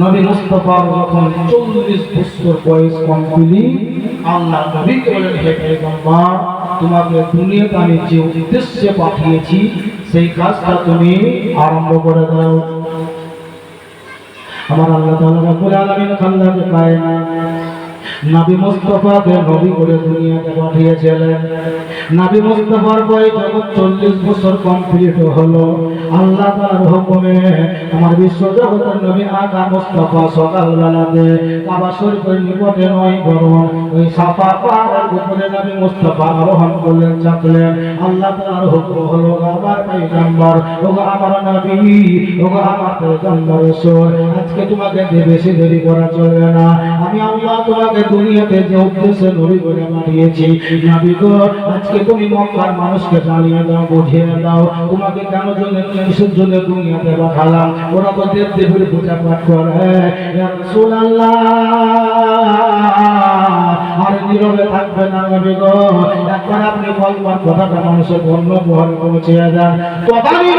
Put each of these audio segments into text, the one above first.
নবী মুস্তফার যখন চল্লিশ বছর বয়স কমপ্লিট আল্লাহ নবীকে বলেন হে পয়গম্বর, তোমাকে দুনিয়াতে আমি যে উদ্দেশ্যে পাঠিয়েছি, সেই কাজটা তুমি আরম্ভ করে দাও। আমার আল্লাহ তাআলা রাব্বুল আলামিন খাল্লাকে পায় নবী মুস্তফাকে নবী করে দুনিয়াতে পাঠিয়েছিলেন। নবী মুস্তফার বয়স যখন চল্লিশ বছর কমপ্লিট হলো, আল্লাহ তাআলার হুকুমে আমার বিশ্ব জগতের নবী আগা মুস্তফা সকালবেলাতে কাবা শরীফের নিকটে নয় বরং ওই সাফা পাহাড়ের উপরে নবী মুস্তফা আরোহণ করলেন, চাপলেন। আল্লাহ তাআলার হুকুম হলো আমার পয়গম্বর। ওগো আমার নবী, ওগো আমার পয়গম্বর রাসূল আজকে তোমাকে বেশি দেরি করা চলবে না। আমি আল্লাহ তোমাকে দুনিয়াতে যে উদ্দেশ্যে নবী বলে পাঠিয়েছি নবী গো, আজকে তুমি মক্কার মানুষকে জানিয়ে দাও, বুঝিয়ে দাও। তোমাকে কেন জন্য কিসের জন্য দুনিয়াতে পাঠালাম? ওরা তো দেব দেবীর পূজা পাঠ করে। আর নীরবে থাকবে না নবী গো। একবার আপনি বলবার কথাটা মানুষের অন্য বহরে পৌঁছে যান তদানীর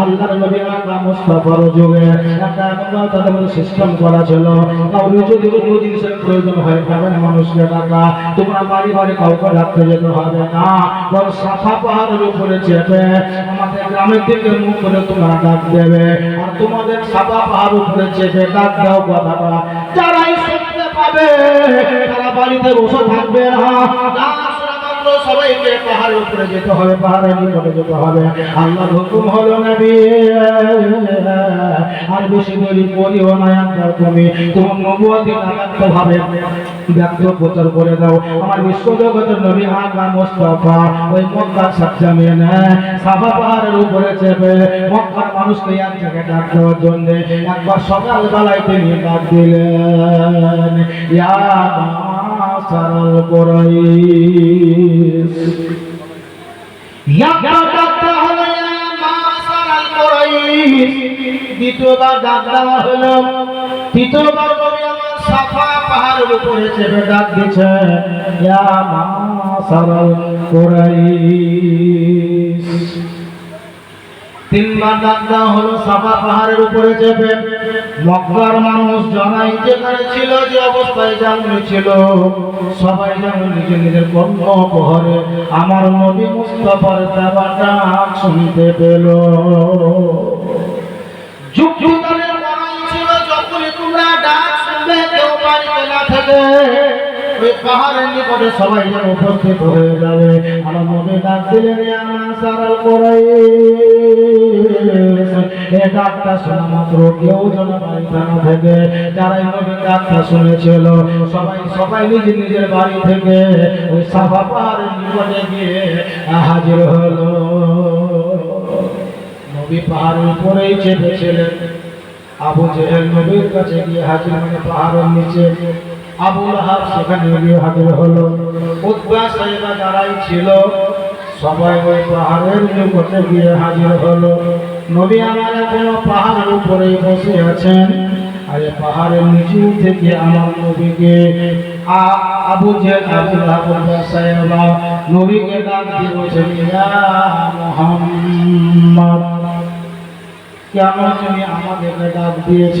আল্লাহর নবী আকরাম মুস্তাফার যুগে। একটা তাদের সিস্টেম করা ছিল কাউকে যদি কোনো জিনিসের প্রয়োজন হয় গ্রামের মানুষকে ডাকা তোমরা বাড়ি বাড়ি কাউকে ডাকতে যেতে হবে না। বড় সাফা পাহাড়ের উপরে চেপে আমাদের গ্রামের দিকে মুখ করে তোমরা ডাক দেবে। আর তোমাদের সাফা পাহাড় উপরে চেপে ডাক দাও কথাটা যারাই শুনতে পাবে, তারা বাড়িতে বসে থাকবে না একবার প্রচার করে দাও। আমার বিশ্বজগতের নবী আগা মোস্তফা ওই নেয় পাহাড়ের উপরে চেপে মক্কার মানুষকে এক জায়গায় ডাক দেওয়ার জন্য একবার সকাল বেলায় তিনি ডাক দিলেন মাসারাল কুরাইশ। একবার ডাকতে হলো ইয়া মাসারাল কুরাইশ। দ্বিতীয়বার ডাক দেওয়া হলো। তৃতীয়বার সাফা পাহাড়ের উপরে চেপে ডাক দিচ্ছে তিনবার ডাক দেওয়া হলো সাফা পাহাড়ের উপরে চেপে। মক্কার মানুষ জানাই যেখানে ছিল, যে অবস্থায় যেমন ছিল। সবাই যেমন নিজের নিজের কর্ম পহরে আমার নবী মুস্তফার ডাক শুনতে পেল। যুগ লড়াই ছিল, যখনই তোমরা ডাক শুনবে, কেউ বাড়িতে না থেকে। ওই পাহাড়ের নিকটে সবাই যেন হয়ে যাবে। আমার নবী ডাক দিলেন "ইয়া মাসারাল কুরাইশ এই ডাকটা শোনা মাত্র কেউ যেন বাড়িতে না থেকে, যারাই নবীর ডাকটা শুনেছিল, সবাই সবাই নিজের নিজের বাড়ি থেকে ওই সাফা পাহাড়ের নিকটে গিয়ে হাজির হলো। নবী পাহাড়ের উপরেই চেপেছিলেন। আবু জেহেল নবীর কাছে গিয়ে হাজির মানে পাহাড়ের নিচে। আবু লাহাব সেখানে গিয়ে হাজির হলো। উদ্বা সাহেবা যারাই ছিল, সবাই ওই পাহাড়ের নিকটে গিয়ে হাজির হলো। নবী আমার এখনও পাহাড়ের উপরেই বসে আছেন। আর পাহাড়ের নিচু থেকে আমার নবীকে আবু জেহেল আবু লাহাব উদ্বা সাহেবা নবীকে ডাক দিয়ে বলছেন, ইয়া মুহাম্মদ, কেন তুমি আমাদেরকে ডাক দিয়েছ?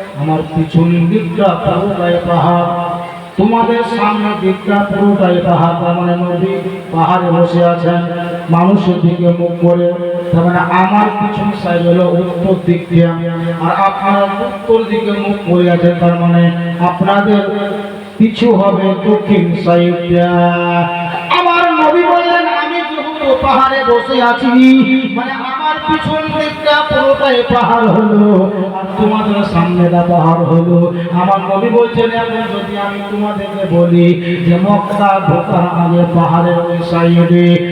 আমার পিছন দিকটা পুরোটাই পাহাড় তোমাদের সামনে দিকটা পুরোটাই পাহাড় তার মানে নদী পাহাড়ে বসে আছেন, মানুষের দিকে মুখ করে। তার মানে আমার পিছন সাইড হলো উত্তর দিক দিয়ে। আর আপনারা উত্তর দিকে মুখ করে আছেন, তার মানে আপনাদের পিছু হবে দক্ষিণ সাইড আমার নবী বললেন, আমি যেহেতু পাহাড়ে বসে আছি মানে আমার পিছন দিকটা পুরোটাই পাহাড় হলো, আর তোমাদের সামনেটা পাহাড় হলো। আমার নবী বলছেন যদি আমি তোমাদেরকে বলি যে মক্কা ঢোকার আগে পাহাড়ের ওই সাইডে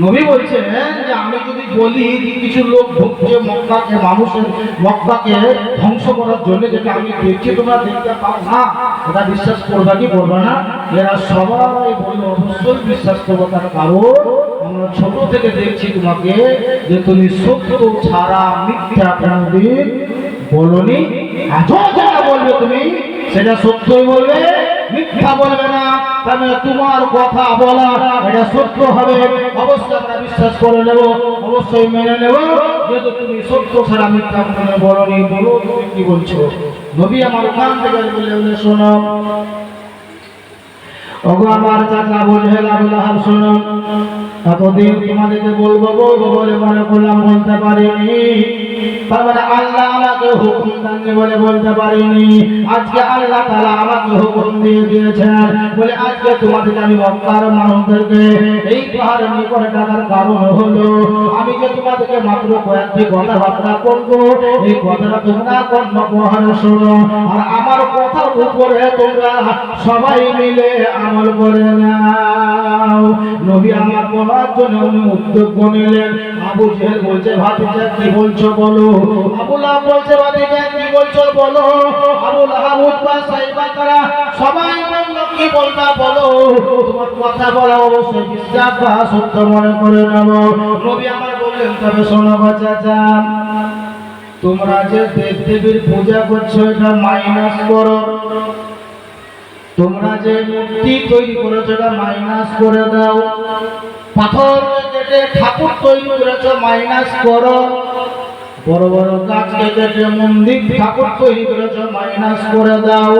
নবী বলছেন যে আমি যদি বলি কিছু লোক ঢুকছে মক্কাকে, মানুষের মক্কাকে ধ্বংস করার জন্য, যেটা আমি দেখছি, তোমরা দেখতে পাও না। এটা বিশ্বাস করবে কি করবে না? এরা সবাই বলল, অবশ্যই বিশ্বাস করব, তার কারণ আমরা ছোট থেকে দেখছি তোমাকে যে তুমি সত্য ছাড়া মিথ্যা কোনদিন বলনি। আজও যেটা বলবে তুমি, সেটা সত্যই বলবে, মিথ্যা বলবে না। তবে তোমার কথা বলা, এটা সত্য হবে। অবশ্যই আমরা বিশ্বাস করে নেব, অবশ্যই মেনে নেব। যেহেতু তুমি সত্য ছাড়া মিথ্যা বলো তুমি কি বলছো? নবী আমার কান থেকে বলে শোনো ওগো আমার চাচা বলছে আবুল শোনো। এতদিন তোমাদেরকে বলব বলব বলে মনে করলাম বলতে পারিনি। এই পাহাড়ের নিকটে আমি যে তোমাদেরকে মাত্র কয়েকটি কথাবার্তা বলব, এই কথাটা শোনো। আর আমার কথার উপরে তোমরা সবাই মিলে আমল করে নাও। নবী আমার বলার জন্য উনি উদ্যোগ নিলেন আবু জেহেল বলছে, ভাতিজা, কি বলছো বলো? আবু লাহাব বলছে, ভাতিজা, কি বলছো বলো? আবু লাহাব উতবা সাইবা তারা সবাই বলল কি বলবা বলো? তোমার কথা বলা অবশ্যই বিশ্বাস বা সত্য মনে করে নেব নবী আমার বললেন, তবে শোনো বাচ্চা তোমরা যে দেব দেবীর পূজা করছ, এটা মাইনাস করো। তোমরা যে মূর্তি তৈরি করেছ এটা মাইনাস করে দাও। পাথর কেটে ঠাকুর তৈরি করেছ মাইনাস করো। বড় বড় গাছকে কেটে মন্দির ঠাকুর তৈরি করেছ মাইনাস করে দাও।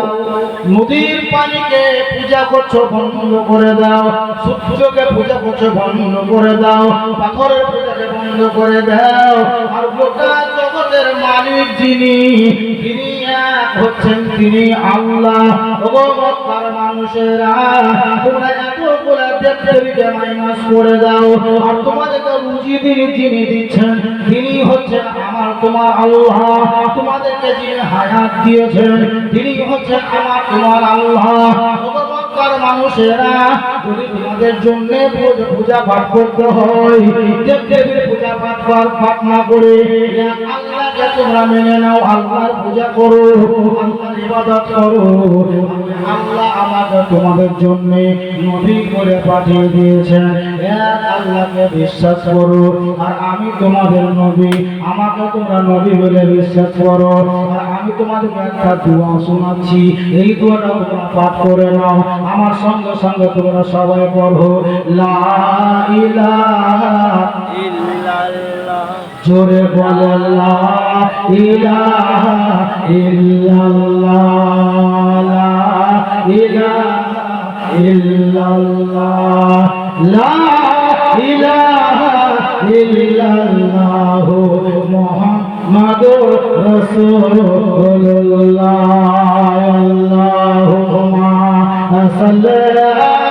নদীর পানিকে পূজা করছ, বন্ধ করে দাও। সূর্যকে পূজা করছ, বন্ধ করে দাও। পাথরের পূজাকে বন্ধ করে দাও। আর গোটা জগতের মালিক যিনি, তিনি হচ্ছেন তিনি আল্লাহ। মানুষেরা, তোমরা এতগুলা দেবদেবীকে মাইনাস করে দাও আর তোমাদেরকে রুজি তিনি যিনি দিচ্ছেন, তিনি হচ্ছেন আমার তোমার আল্লাহ। তোমাদেরকে যিনি হায়াত দিয়েছেন, তিনি হচ্ছেন আমার তোমার আল্লাহ। মক্কার মানুষেরা, যদি তোমাদের জন্য পূজা পাঠ করতে হয় দেবদেবীর পূজা পাঠ পাঠ না করে তোমরা মেনে নাও আল্লাহর পূজা করো, আল্লাহর ইবাদত করো। আল্লাহ আমাকে তোমাদের জন্য নবী করে পাঠিয়ে দিয়েছেন। আল্লাহকে বিশ্বাস করো। আর আমি তোমাদের নবী, আমাকে তোমরা নবী বলে বিশ্বাস করো। আর আমি তোমাদেরকে একটা দোয়া শোনাচ্ছি, এই দোয়াটা তোমরা পাঠ করে নাও। আমার সঙ্গে সঙ্গে তোমরা সবাই পড়ো। লা ইলাহা জোরে বলে লা ইলাহা ইল্লাল্লাহ, লা ইলাহা ইল্লাল্লাহ, লা ইলাহা ইল্লাল্লাহ মুহাম্মাদুর রাসূলুল্লাহ, আল্লাহুম্মা সাল্লি